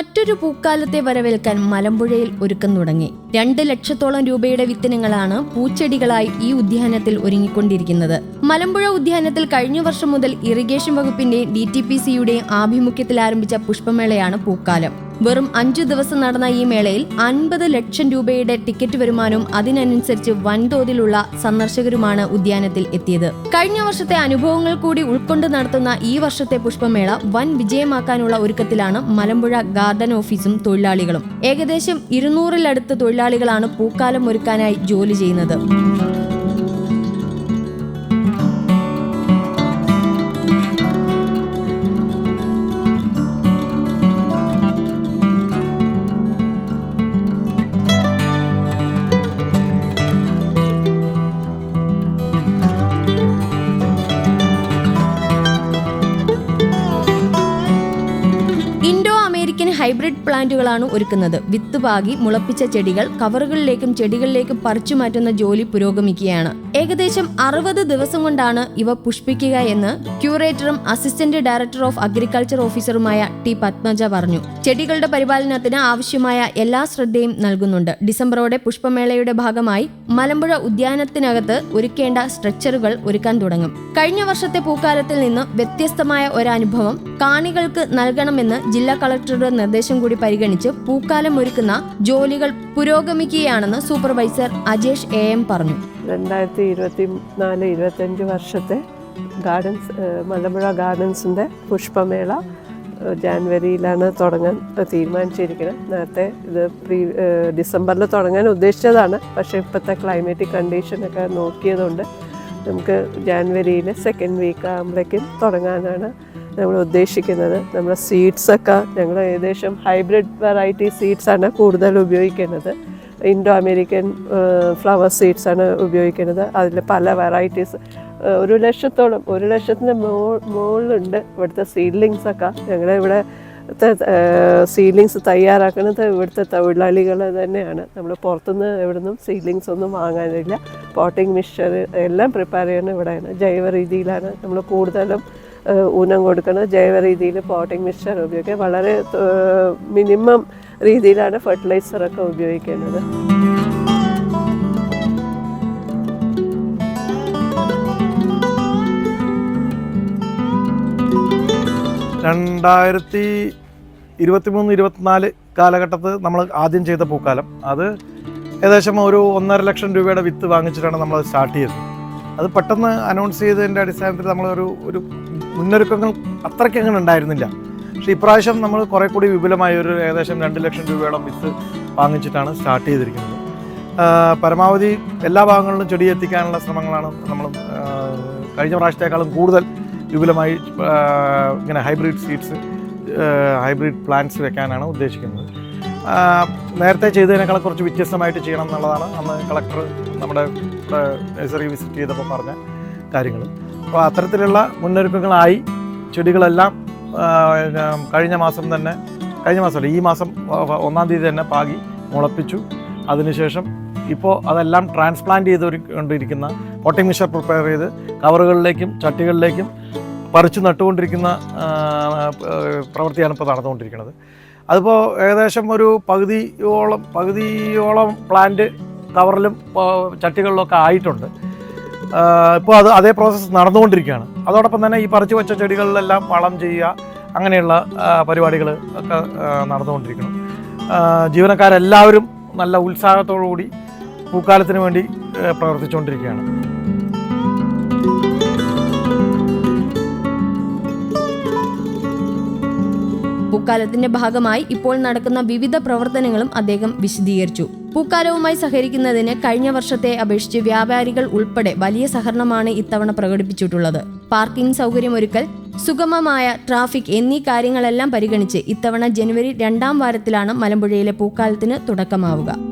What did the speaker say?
മറ്റൊരു പൂക്കാലത്തെ വരവേൽക്കാൻ മലമ്പുഴയിൽ ഒരുക്കം തുടങ്ങി. രണ്ട് ലക്ഷത്തോളം രൂപയുടെ വിത്തിനങ്ങളാണ് പൂച്ചെടികളായി ഈ ഉദ്യാനത്തിൽ ഒരുങ്ങിക്കൊണ്ടിരിക്കുന്നത്. മലമ്പുഴ ഉദ്യാനത്തിൽ കഴിഞ്ഞ വർഷം മുതൽ ഇറിഗേഷൻ വകുപ്പിന്റെ ഡി ടി പി സിയുടെയും ആഭിമുഖ്യത്തിൽ ആരംഭിച്ച പുഷ്പമേളയാണ് പൂക്കാലം. വെറും അഞ്ചു ദിവസം നടന്ന ഈ മേളയിൽ അൻപത് ലക്ഷം രൂപയുടെ ടിക്കറ്റ് വരുമാനവും അതിനനുസരിച്ച് വൻതോതിലുള്ള സന്ദർശകരുമാണ് ഉദ്യാനത്തിൽ എത്തിയത്. കഴിഞ്ഞ വർഷത്തെ അനുഭവങ്ങൾ കൂടി ഉൾക്കൊണ്ട് നടത്തുന്ന ഈ വർഷത്തെ പുഷ്പമേള വൻ വിജയമാക്കാനുള്ള ഒരുക്കത്തിലാണ് മലമ്പുഴ ഗാർഡൻ ഓഫീസും തൊഴിലാളികളും. ഏകദേശം ഇരുന്നൂറിലടുത്ത് തൊഴിലാളികളാണ് പൂക്കാലം ഒരുക്കാനായി ജോലി ചെയ്യുന്നത്. ഹൈബ്രിഡ് പ്ലാന്റുകളാണ് ഒരുക്കുന്നത്. വിത്ത് പാകി മുളപ്പിച്ച ചെടികൾ കവറുകളിലേക്കും ചെടികളിലേക്കും പറിച്ചു മാറ്റുന്ന ജോലി പുരോഗമിക്കുകയാണ്. ഏകദേശം അറുപത് ദിവസം കൊണ്ടാണ് ഇവ പുഷ്പിക്കുക എന്ന് ക്യൂറേറ്ററും അസിസ്റ്റന്റ് ഡയറക്ടർ ഓഫ് അഗ്രികൾച്ചർ ഓഫീസറുമായ ടി പത്മജ പറഞ്ഞു. ചെടികളുടെ പരിപാലനത്തിന് ആവശ്യമായ എല്ലാ ശ്രദ്ധയും നൽകുന്നുണ്ട്. ഡിസംബറോടെ പുഷ്പമേളയുടെ ഭാഗമായി മലമ്പുഴ ഉദ്യാനത്തിനകത്ത് ഒരുക്കേണ്ട സ്ട്രക്ചറുകൾ ഒരുക്കാൻ തുടങ്ങും. കഴിഞ്ഞ വർഷത്തെ പൂക്കാലത്തിൽ നിന്ന് വ്യത്യസ്തമായ ഒരനുഭവം കാണികൾക്ക് നൽകണമെന്ന് ജില്ലാ കളക്ടറുടെ നിർദ്ദേശം കൂടി പരിഗണിച്ച് പൂക്കാലം ഒരുക്കുന്ന ജോലികൾ പുരോഗമിക്കുകയാണെന്ന് സൂപ്പർവൈസർ അജേഷ് എ എം പറഞ്ഞു. രണ്ടായിരത്തി ഇരുപത്തി നാല് ഇരുപത്തഞ്ച് വർഷത്തെ ഗാർഡൻസ് മലമ്പുഴ ഗാർഡൻസിന്റെ പുഷ്പമേള ജാനുവരിയിലാണ് തുടങ്ങാൻ തീരുമാനിച്ചിരിക്കുന്നത്. നേരത്തെ ഇത് പ്രീ ഡിസംബറിൽ തുടങ്ങാൻ ഉദ്ദേശിച്ചതാണ്. പക്ഷേ ഇപ്പോഴത്തെ ക്ലൈമറ്റിക് കണ്ടീഷനൊക്കെ നോക്കിയതുകൊണ്ട് നമുക്ക് ജാനുവരിയിൽ സെക്കൻഡ് വീക്ക് ആകുമ്പോഴേക്കും തുടങ്ങാനാണ് നമ്മൾ ഉദ്ദേശിക്കുന്നത്. നമ്മുടെ സീഡ്സൊക്കെ ഞങ്ങൾ ഏകദേശം ഹൈബ്രിഡ് വെറൈറ്റി സീഡ്സാണ് കൂടുതൽ ഉപയോഗിക്കുന്നത്. ഇൻഡോ അമേരിക്കൻ ഫ്ലവർ സീഡ്സാണ് ഉപയോഗിക്കുന്നത്. അതിൽ പല വെറൈറ്റീസ് ഒരു ലക്ഷത്തോളം ഒരു ലക്ഷത്തിന് മുകളിലുണ്ട് ഇവിടുത്തെ സീഡ്ലിങ്സ് ഒക്കെ. സീലിങ്സ് തയ്യാറാക്കുന്നത് ഇവിടുത്തെ തൊഴിലാളികൾ തന്നെയാണ്. നമ്മൾ പുറത്തുനിന്ന് എവിടുന്നും സീലിങ്സ് ഒന്നും വാങ്ങാനില്ല. പോട്ടിംഗ് മിക്സ്ചർ എല്ലാം പ്രിപ്പയർ ചെയ്യുന്നത് ഇവിടെയാണ്. ജൈവ രീതിയിലാണ് നമ്മൾ കൂടുതലും ഊനം കൊടുക്കുന്നത്. ജൈവ രീതിയിൽ പോട്ടിംഗ് മിക്സ്ചർ ഉപയോഗിക്കുക. വളരെ മിനിമം രീതിയിലാണ് ഫെർട്ടിലൈസറൊക്കെ ഉപയോഗിക്കുന്നത്. രണ്ടായിരത്തി ഇരുപത്തിമൂന്ന് ഇരുപത്തിനാല് കാലഘട്ടത്ത് നമ്മൾ ആദ്യം ചെയ്ത പൂക്കാലം. അത് ഏകദേശം ഒരു ഒന്നര ലക്ഷം രൂപയുടെ വിത്ത് വാങ്ങിച്ചിട്ടാണ് നമ്മൾ സ്റ്റാർട്ട് ചെയ്തത്. അത് പെട്ടെന്ന് അനൗൺസ് ചെയ്തതിന്റെ അടിസ്ഥാനത്തിൽ നമ്മളൊരു ഒരു മുന്നൊരുക്കങ്ങൾ അത്രയ്ക്ക് അങ്ങനെ ഉണ്ടായിരുന്നില്ല. പക്ഷേ ഇപ്രാവശ്യം നമ്മൾ കുറേ കൂടി വിപുലമായ ഒരു ഏകദേശം രണ്ട് ലക്ഷം രൂപയോളം വിത്ത് വാങ്ങിച്ചിട്ടാണ് സ്റ്റാർട്ട് ചെയ്തിരിക്കുന്നത്. പരമാവധി എല്ലാ ഭാഗങ്ങളിലും ചെടി എത്തിക്കാനുള്ള ശ്രമങ്ങളാണ് നമ്മൾ കഴിഞ്ഞ പ്രാവശ്യത്തേക്കാളും കൂടുതൽ വിപുലമായി ഇങ്ങനെ ഹൈബ്രിഡ് സീഡ്സ് ഹൈബ്രിഡ് പ്ലാന്റ്സ് വെക്കാനാണ് ഉദ്ദേശിക്കുന്നത്. നേരത്തെ ചെയ്തതിനേക്കാൾ കുറച്ച് വ്യത്യസ്തമായിട്ട് ചെയ്യണം എന്നുള്ളതാണ് അന്ന് കളക്ടർ നമ്മുടെ നഴ്സറി വിസിറ്റ് ചെയ്തപ്പോൾ പറഞ്ഞ കാര്യങ്ങൾ. അപ്പോൾ അത്തരത്തിലുള്ള മുന്നൊരുക്കങ്ങളായി ചെടികളെല്ലാം കഴിഞ്ഞ മാസം തന്നെ കഴിഞ്ഞ മാസമല്ല ഈ മാസം ഒന്നാം തീയതി തന്നെ പാകി മുളപ്പിച്ചു. അതിനുശേഷം ഇപ്പോൾ അതെല്ലാം ട്രാൻസ്പ്ലാന്റ് ചെയ്തുകൊണ്ടിരിക്കുന്ന പോട്ടിംഗ് മിഷർ പ്രിപ്പയർ ചെയ്ത് കവറുകളിലേക്കും ചട്ടികളിലേക്കും പറിച്ചു നട്ടുകൊണ്ടിരിക്കുന്ന പ്രവൃത്തിയാണ് ഇപ്പോൾ നടന്നുകൊണ്ടിരിക്കുന്നത്. അതിപ്പോൾ ഏകദേശം ഒരു പകുതിയോളം പകുതിയോളം പ്ലാന്റ് കവറിലും ചട്ടികളിലൊക്കെ ആയിട്ടുണ്ട്. ഇപ്പോൾ അത് അതേ പ്രോസസ്സ് നടന്നുകൊണ്ടിരിക്കുകയാണ്. അതോടൊപ്പം തന്നെ ഈ പറിച്ചു വെച്ച ചെടികളിലെല്ലാം വളം ചെയ്യുക അങ്ങനെയുള്ള പരിപാടികൾ ഒക്കെ നടന്നുകൊണ്ടിരിക്കണം ജീവനക്കാരെല്ലാവരും നല്ല ഉത്സാഹത്തോടു കൂടി പൂക്കാലത്തിന് വേണ്ടി പ്രവർത്തിച്ചുകൊണ്ടിരിക്കുകയാണ്. പൂക്കാലത്തിന്റെ ഭാഗമായി ഇപ്പോൾ നടക്കുന്ന വിവിധ പ്രവർത്തനങ്ങളും അദ്ദേഹം വിശദീകരിച്ചു. പൂക്കാലവുമായി സഹകരിക്കുന്നതിന് കഴിഞ്ഞ വർഷത്തെ അപേക്ഷിച്ച് വ്യാപാരികൾ ഉൾപ്പെടെ വലിയ സഹകരണമാണ് ഇത്തവണ പ്രകടിപ്പിച്ചിട്ടുള്ളത്. പാർക്കിംഗ് സൗകര്യമൊരുക്കൽ സുഗമമായ ട്രാഫിക് എന്നീ കാര്യങ്ങളെല്ലാം പരിഗണിച്ച് ഇത്തവണ ജനുവരി രണ്ടാം വാരത്തിലാണ് മലമ്പുഴയിലെ പൂക്കാലത്തിന് തുടക്കമാവുക.